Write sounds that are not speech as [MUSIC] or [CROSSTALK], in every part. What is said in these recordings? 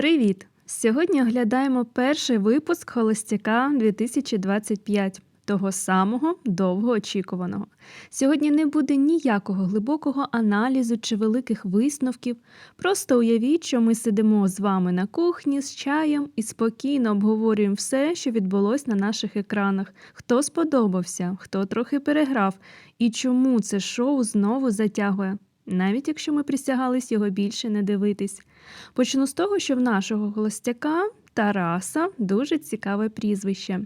Привіт! Сьогодні оглядаємо перший випуск Холостяка 2025, того самого довгоочікуваного. Сьогодні не буде ніякого глибокого аналізу чи великих висновків. Просто уявіть, що ми сидимо з вами на кухні з чаєм і спокійно обговорюємо все, що відбулось на наших екранах, хто сподобався, хто трохи переграв, і чому це шоу знову затягує. Навіть якщо ми присягались його більше не дивитись. Почну з того, що в нашого холостяка Тараса дуже цікаве прізвище.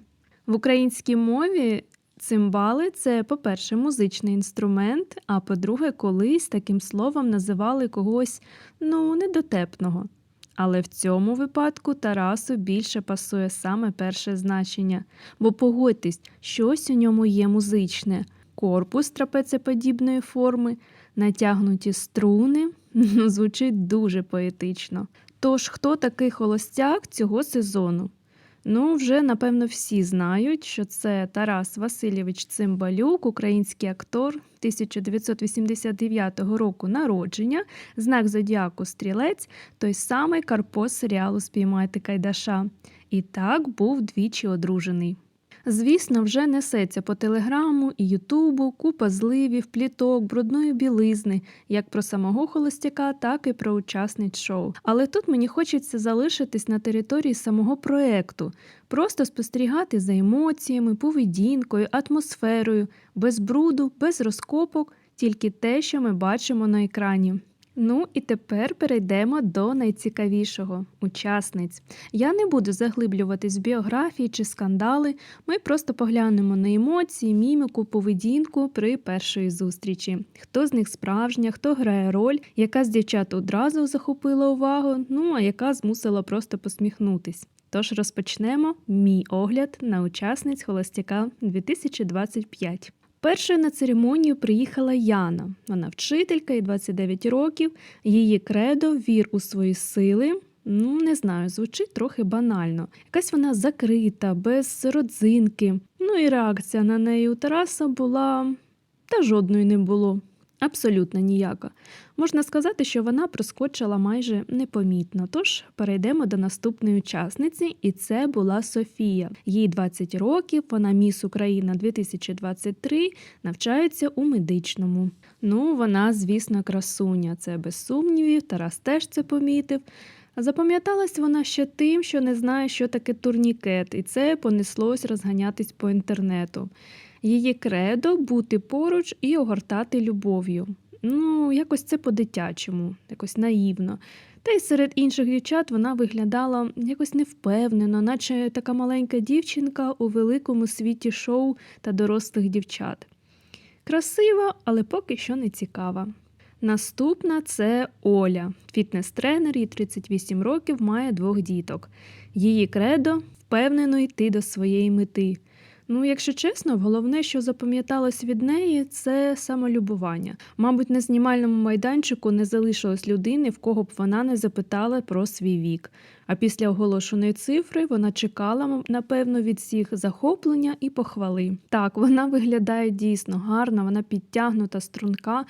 В українській мові цимбали це, по-перше, музичний інструмент, а по-друге, колись таким словом називали когось ну, недотепного. Але в цьому випадку Тарасу більше пасує саме перше значення, бо погодьтесь, щось у ньому є музичне, корпус трапецеподібної форми, натягнуті струни, [LAUGHS] звучить дуже поетично. Тож, хто такий холостяк цього сезону? Ну, вже напевно всі знають, що це Тарас Васильович Цимбалюк, український актор 1989 року народження, знак зодіаку Стрілець, той самий Карпо серіалу Спіймайте Кайдаша. І так був двічі одружений. Звісно, вже несеться по телеграму і Ютубу купа зливів, пліток, брудної білизни, як про самого холостяка, так і про учасниць шоу. Але тут мені хочеться залишитись на території самого проекту, просто спостерігати за емоціями, поведінкою, атмосферою, без бруду, без розкопок, тільки те, що ми бачимо на екрані. Ну і тепер перейдемо до найцікавішого учасниць. Я не буду заглиблюватись в біографії чи скандали. Ми просто поглянемо на емоції, міміку, поведінку при першої зустрічі. Хто з них справжня, хто грає роль, яка з дівчат одразу захопила увагу, ну а яка змусила просто посміхнутись. Тож розпочнемо мій огляд на учасниць Холостяка 2025. Першою на церемонію приїхала Яна. Вона вчителька і 29 років. Її кредо вір у свої сили. Ну, не знаю, звучить трохи банально. Якась вона закрита, без родзинки. Ну і реакція на неї у Тараса була та жодної не було. Абсолютно ніяка. Можна сказати, що вона проскочила майже непомітно. Тож перейдемо до наступної учасниці, і це була Софія. Їй 20 років, вона міс Україна 2023, навчається у медичному. Ну, вона, звісно, красуня. Це без сумнівів, Тарас теж це помітив. Запам'яталась вона ще тим, що не знає, що таке турнікет, і це понеслось розганятись по інтернету. Її кредо бути поруч і огортати любов'ю. Ну, якось це по-дитячому, якось наївно. Та й серед інших дівчат вона виглядала якось невпевнено, наче така маленька дівчинка у великому світі шоу та дорослих дівчат. Красива, але поки що не цікава. Наступна це Оля, фітнес-тренер, їй 38 років, має двох діток. Її кредо впевнено йти до своєї мети. Ну, якщо чесно, головне, що запам'яталось від неї, це самолюбування. Мабуть, на знімальному майданчику не залишилось людини, в кого б вона не запитала про свій вік. А після оголошеної цифри вона чекала, напевно, від всіх захоплення і похвали. Так, вона виглядає дійсно гарно, вона підтягнута, струнка,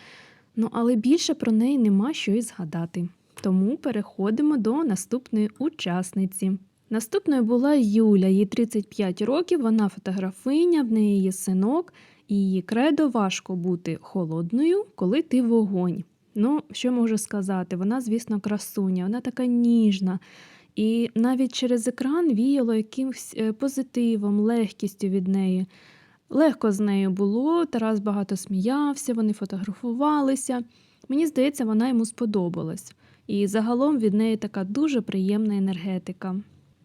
ну але більше про неї нема що й згадати. Тому переходимо до наступної учасниці. Наступною була Юля, їй 35 років, вона фотографиня, в неї є синок, і її кредо важко бути холодною, коли ти вогонь. Ну, що можу сказати? Вона, звісно, красуня, вона така ніжна. І навіть через екран віяло якимось е, позитивом, легкістю від неї. Легко з нею було, Тарас багато сміявся, вони фотографувалися. Мені здається, вона йому сподобалась. І загалом від неї така дуже приємна енергетика.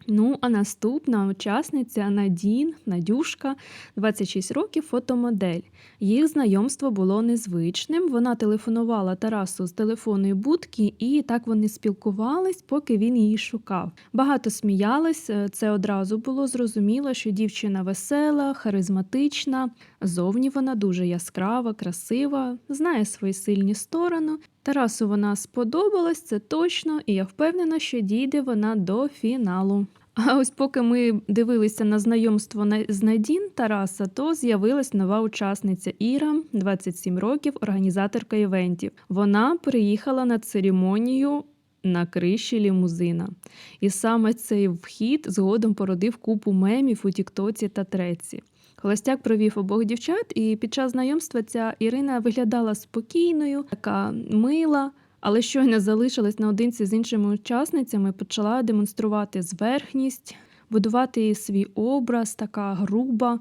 Ну, а наступна учасниця Надін, Надюшка, 26 років, фотомодель. Їх знайомство було незвичним. Вона телефонувала Тарасу з телефонної будки, і так вони спілкувались, поки він її шукав. Багато сміялись, е, це одразу було зрозуміло, що дівчина весела, харизматична, зовні вона дуже яскрава, красива, знає свої сильні сторони. Тарасу вона сподобалась, це точно, і я впевнена, що дійде вона до фіналу. А ось поки ми дивилися на знайомство з Надін Тараса, то з'явилась нова учасниця Іра, 27 років, організаторка івентів. Вона приїхала на церемонію на криші лімузина. І саме цей вхід згодом породив купу мемів у Тіктоці та Треці. Холостяк провів обох дівчат, і під час знайомства ця Ірина виглядала спокійною, така мила, але щойно залишилась наодинці з іншими учасницями, почала демонструвати зверхність, будувати свій образ, така груба.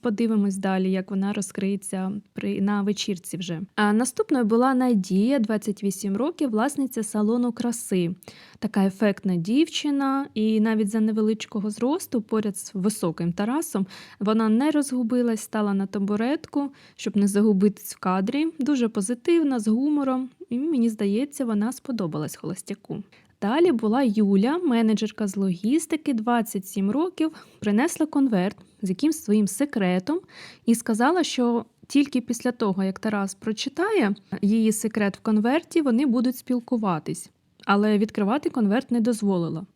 Подивимось далі, як вона розкриється при на вечірці вже. А наступною була Надія, 28 років, власниця салону краси. Така ефектна дівчина, і навіть за невеличкого зросту, поряд з високим Тарасом, вона не розгубилась, стала на табуретку, щоб не загубитись в кадрі. Дуже позитивна, з гумором, і мені здається, вона сподобалась холостяку. Далі була Юля, менеджерка з логістики, 27 років, принесла конверт з якимсь своїм секретом і сказала, що тільки після того, як Тарас прочитає її секрет в конверті, вони будуть спілкуватись. Але відкривати конверт не дозволила.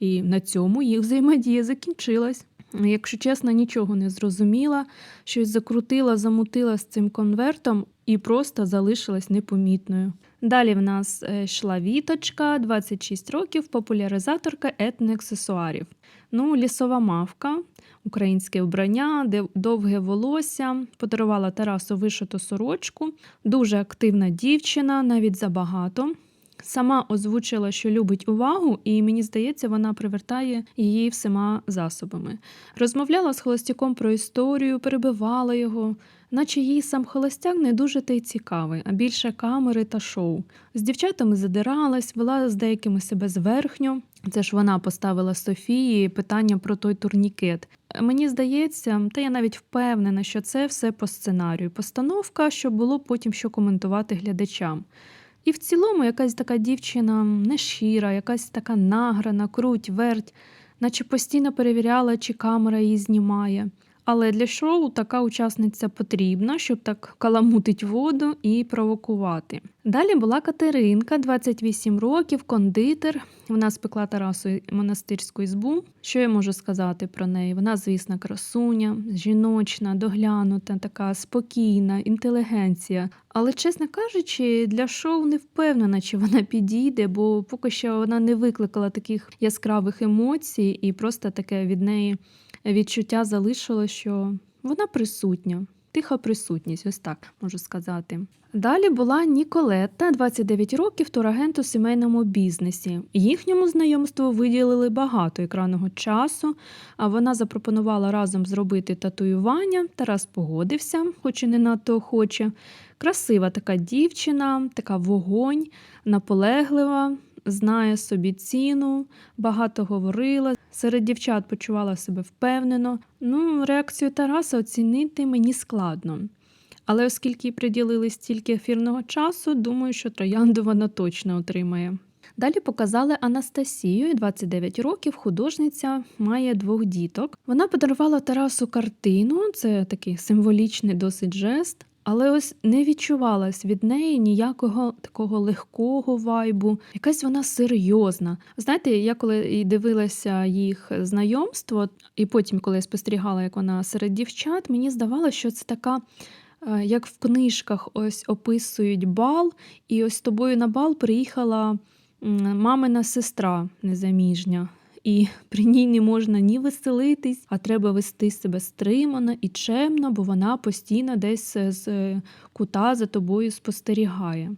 І на цьому їх взаємодія закінчилась. Якщо чесно, нічого не зрозуміла, щось закрутила, замутила з цим конвертом і просто залишилась непомітною. Далі в нас е, йшла Віточка, 26 років, популяризаторка етноаксесуарів. Ну, лісова мавка, українське вбрання, довге волосся, подарувала Тарасу вишиту сорочку, дуже активна дівчина, навіть забагато. Сама озвучила, що любить увагу, і мені здається, вона привертає її всіма засобами. Розмовляла з холостяком про історію, перебивала його, наче їй сам холостяк не дуже та й цікавий, а більше камери та шоу. З дівчатами задиралась, вела з деякими себе зверхньо. Це ж вона поставила Софії питання про той турнікет. Мені здається, та я навіть впевнена, що це все по сценарію, постановка, щоб було потім що коментувати глядачам. І в цілому якась така дівчина нещира, якась така награна, круть, верть, наче постійно перевіряла, чи камера її знімає. Але для шоу така учасниця потрібна, щоб так каламутить воду і провокувати. Далі була Катеринка, 28 років, кондитер. Вона спекла Тарасу монастирську ізбу. Що я можу сказати про неї? Вона, звісно, красуня, жіночна, доглянута, така спокійна, інтелігенція. Але, чесно кажучи, для шоу не впевнена, чи вона підійде, бо поки що вона не викликала таких яскравих емоцій, і просто таке від неї відчуття залишило, що вона присутня. Тиха присутність, ось так можу сказати. Далі була Ніколетта, 29 років, турагент у сімейному бізнесі. Їхньому знайомству виділили багато екранного часу, а вона запропонувала разом зробити татуювання. Тарас погодився, хоч і не надто охоче. Красива така дівчина, така вогонь, наполеглива, знає собі ціну, багато говорила. Серед дівчат почувала себе впевнено. Ну, реакцію Тараса оцінити мені складно. Але оскільки приділили стільки ефірного часу, думаю, що троянду вона точно отримає. Далі показали Анастасію, 29 років, художниця, має двох діток. Вона подарувала Тарасу картину, це такий символічний досить жест. Але ось не відчувалась від неї ніякого такого легкого вайбу, якась вона серйозна. Знаєте, я коли дивилася їх знайомство, і потім, коли я спостерігала, як вона серед дівчат, мені здавалося, що це така. е, Як в книжках ось описують бал, і ось з тобою на бал приїхала мамина сестра незаміжня. І при ній не можна ні веселитись, а треба вести себе стримано і чемно, бо вона постійно десь з е, кута за тобою спостерігає.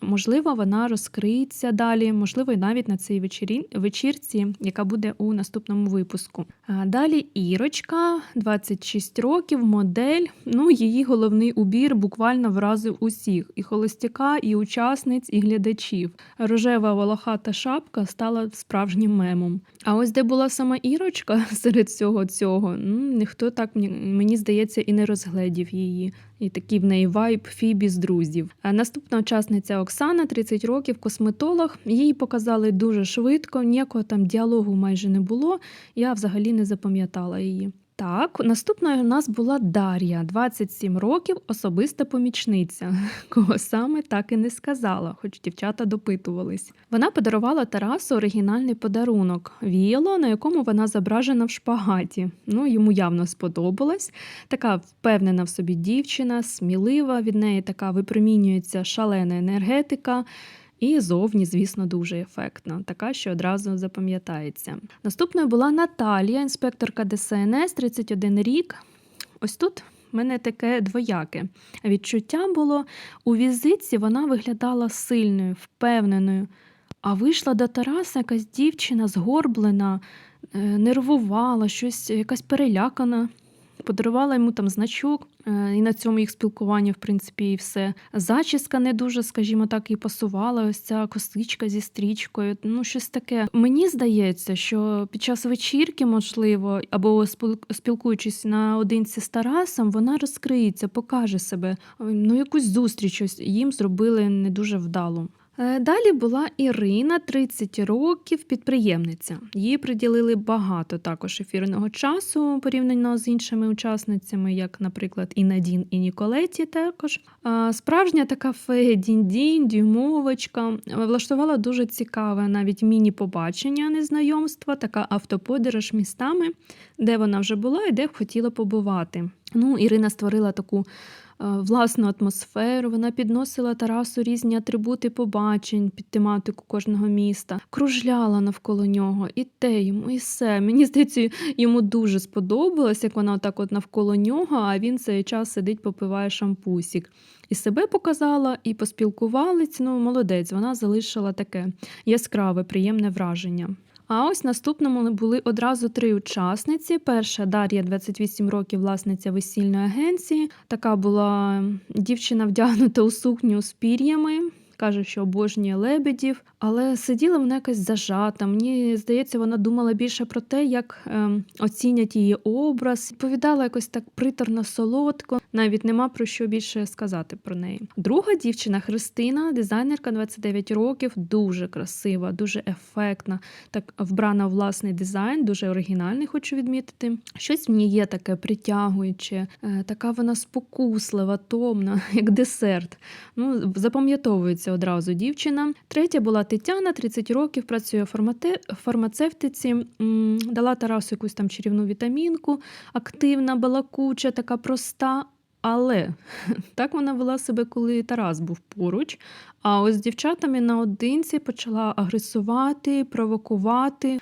Можливо, вона розкриється далі, можливо, і навіть на цій вечірі... вечірці, яка буде у наступному випуску. Далі Ірочка, 26 років, модель. Ну, її головний убір буквально вразив усіх: і холостяка, і учасниць, і глядачів. Рожева волохата шапка стала справжнім мемом. А ось де була сама Ірочка [LAUGHS] серед всього цього, ну, ніхто так мені здається і не розгледів її. І такий в неї вайб Фібі з друзів. А наступна учасниця Оксана, 30 років, косметолог. Її показали дуже швидко, ніякого там діалогу майже не було. Я взагалі не запам'ятала її. Так, наступною у нас була Дар'я, 27 років, особиста помічниця. [LAUGHS] Кого саме так і не сказала, хоч дівчата допитувались. Вона подарувала Тарасу оригінальний подарунок віяло, на якому вона зображена в шпагаті. Ну, йому явно сподобалось. Така впевнена в собі дівчина, смілива, від неї така випромінюється шалена енергетика. І зовні, звісно, дуже ефектна, така, що одразу запам'ятається. Наступною була Наталія, інспекторка ДСНС, 31 рік. Ось тут в мене таке двояке відчуття було. У візитці вона виглядала сильною, впевненою. А вийшла до Тараса якась дівчина згорблена, е, нервувала, щось якась перелякана. Подарувала йому там значок, е, і на цьому їх спілкування, в принципі, і все. Зачіска не дуже, скажімо так, і пасувала. Ось ця косичка зі стрічкою. Ну, щось таке. Мені здається, що під час вечірки, можливо, або спіл- спілкуючись наодинці з Тарасом, вона розкриється, покаже себе. Ну, якусь зустріч ось їм зробили не дуже вдалу. Е, Далі була Ірина, 30 років, підприємниця. Їй приділили багато також ефірного часу порівняно з іншими учасницями, як, наприклад, і Надін, і Ніколеті. Також справжня така фея дінь-дінь, дюймовочка. Влаштувала дуже цікаве навіть міні-побачення незнайомства, така автоподорож містами, де вона вже була і де хотіла побувати. Ну, Ірина створила таку власну атмосферу. Вона підносила Тарасу різні атрибути побачень під тематику кожного міста, кружляла навколо нього, і те йому, і все. Мені здається, йому дуже сподобалось, як вона отак от навколо нього, а він цей час сидить, попиває шампусік. І себе показала, і поспілкувались. Ну, молодець, вона залишила таке яскраве, приємне враження. А ось наступному були одразу три учасниці. Перша Дар'я, 28 років, власниця весільної агенції. Така була дівчина вдягнута у сукню з пір'ями. Каже, що обожнює лебедів, але сиділа вона якась зажата. Мені здається, вона думала більше про те, як ем, оцінять її образ. Відповідала якось так приторно солодко. Навіть нема про що більше сказати про неї. Друга дівчина Христина, дизайнерка 29 років, дуже красива, дуже ефектна. Так вбрана в власний дизайн, дуже оригінальний, хочу відмітити. Щось в ній є таке притягуюче, е, така вона спокуслива, томна, [LAUGHS] як десерт. Ну, запам'ятовується одразу дівчина. Третя була Тетяна, 30 років, працює в фармацевтиці, дала Тарасу якусь там чарівну вітамінку, активна, балакуча, така проста. Але [LAUGHS] так вона вела себе, коли Тарас був поруч. А ось з дівчатами наодинці почала агресувати, провокувати.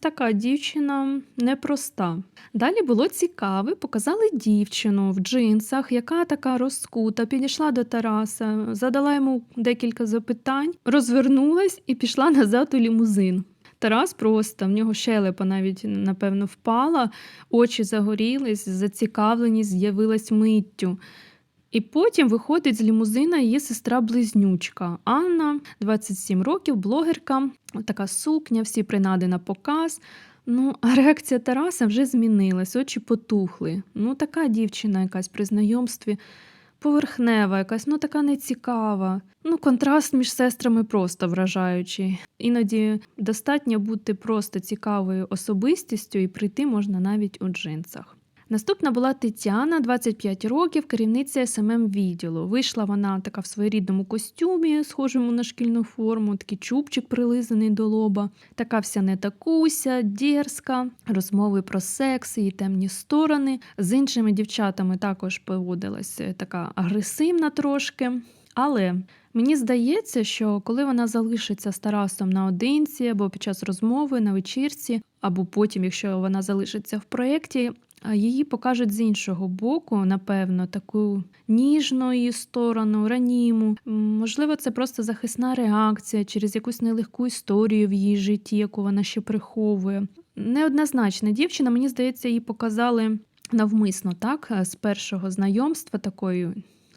Така дівчина непроста. Далі було цікаве, показали дівчину в джинсах, яка така розкута, підійшла до Тараса, задала йому декілька запитань, розвернулась і пішла [LAUGHS] назад у лімузин. Тарас просто в нього щелепа навіть напевно впала, очі загорілись, зацікавленість з'явилась миттю. І потім виходить з лімузина її сестра-близнючка Анна, 27 років, блогерка, така сукня, всі принади на показ. Ну, а реакція Тараса вже змінилась, очі потухли. Ну, така дівчина якась при знайомстві, поверхнева, якась, ну така нецікава. Ну, контраст між сестрами просто вражаючий. Іноді достатньо бути просто цікавою особистістю і прийти можна навіть у джинсах. Наступна була Тетяна, 25 років, керівниця СММ відділу. Вийшла вона така в своєрідному костюмі, схожому на шкільну форму, такий чубчик прилизаний до лоба, така вся не такуся, дерзка, розмови про секс і темні сторони. З іншими дівчатами також поводилась е, така агресивна трошки. Але мені здається, що коли вона залишиться з Тарасом наодинці або під час розмови на вечірці, або потім, якщо вона залишиться в проєкті, її покажуть з іншого боку, напевно, таку ніжну сторону, раніму. Можливо, це просто захисна реакція через якусь нелегку історію в її житті, яку вона ще приховує. Неоднозначна дівчина, мені здається, її показали навмисно, так, з першого знайомства такою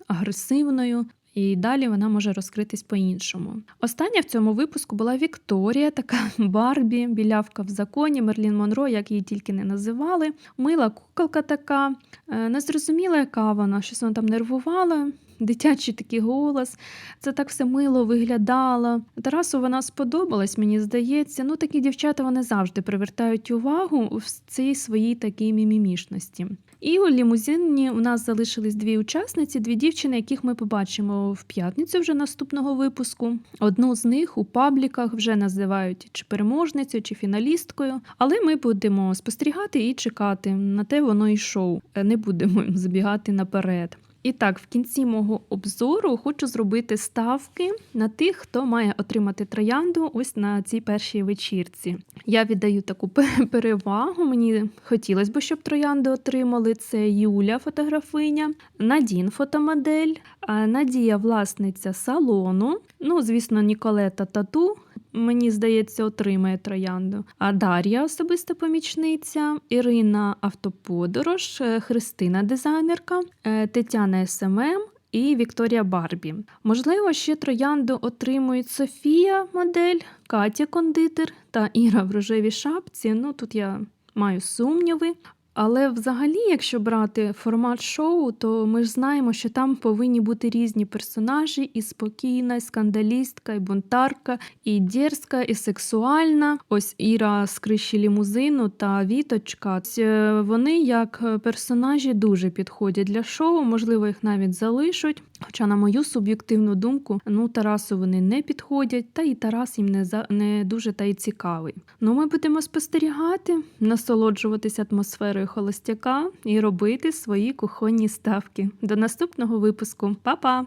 агресивною. І далі вона може розкритись по-іншому. Остання в цьому випуску була Вікторія, така [LAUGHS] Барбі, білявка в законі, Мерлін Монро, як її тільки не називали. Мила куколка така, е, незрозуміла, яка вона, щось вона там нервувала. Дитячий такий голос, це так все мило виглядало. Тарасу вона сподобалась, мені здається. Ну, такі дівчата вони завжди привертають увагу в цій своїй такій мімімішності. І у лімузині у нас залишились дві учасниці, дві дівчини, яких ми побачимо в п'ятницю вже наступного випуску. Одну з них у пабліках вже називають чи переможницею, чи фіналісткою. Але ми будемо спостерігати і чекати на те воно і шоу. Не будемо [LAUGHS] забігати наперед. І так, в кінці мого обзору хочу зробити ставки на тих, хто має отримати троянду ось на цій першій вечірці. Я віддаю таку перевагу. Мені хотілося б, щоб троянди отримали. Це Юля, фотографиня, Надін, фотомодель, Надія, власниця салону. Ну, звісно, Ніколета Тату. Мені здається, отримає троянду. А Дар'я особиста помічниця, Ірина Автоподорож, е, Христина дизайнерка, е, Тетяна СММ і Вікторія Барбі. Можливо, ще троянду отримують Софія модель, Катя кондитер та Іра в рожевій шапці. Ну тут я маю сумніви. Але взагалі, якщо брати формат шоу, то ми ж знаємо, що там повинні бути різні персонажі: і спокійна, і скандалістка, і бунтарка, і дерзка, і сексуальна. Ось Іра з криші лімузину та Віточка. Ць- Вони як е, персонажі дуже підходять для шоу, можливо, їх навіть залишать. Хоча, на мою суб'єктивну думку, ну Тарасу вони не підходять, та і Тарас їм не за не дуже та й цікавий. Ну, ми будемо спостерігати, насолоджуватися атмосферою холостяка і робити свої кухонні ставки. До наступного випуску. Па-па!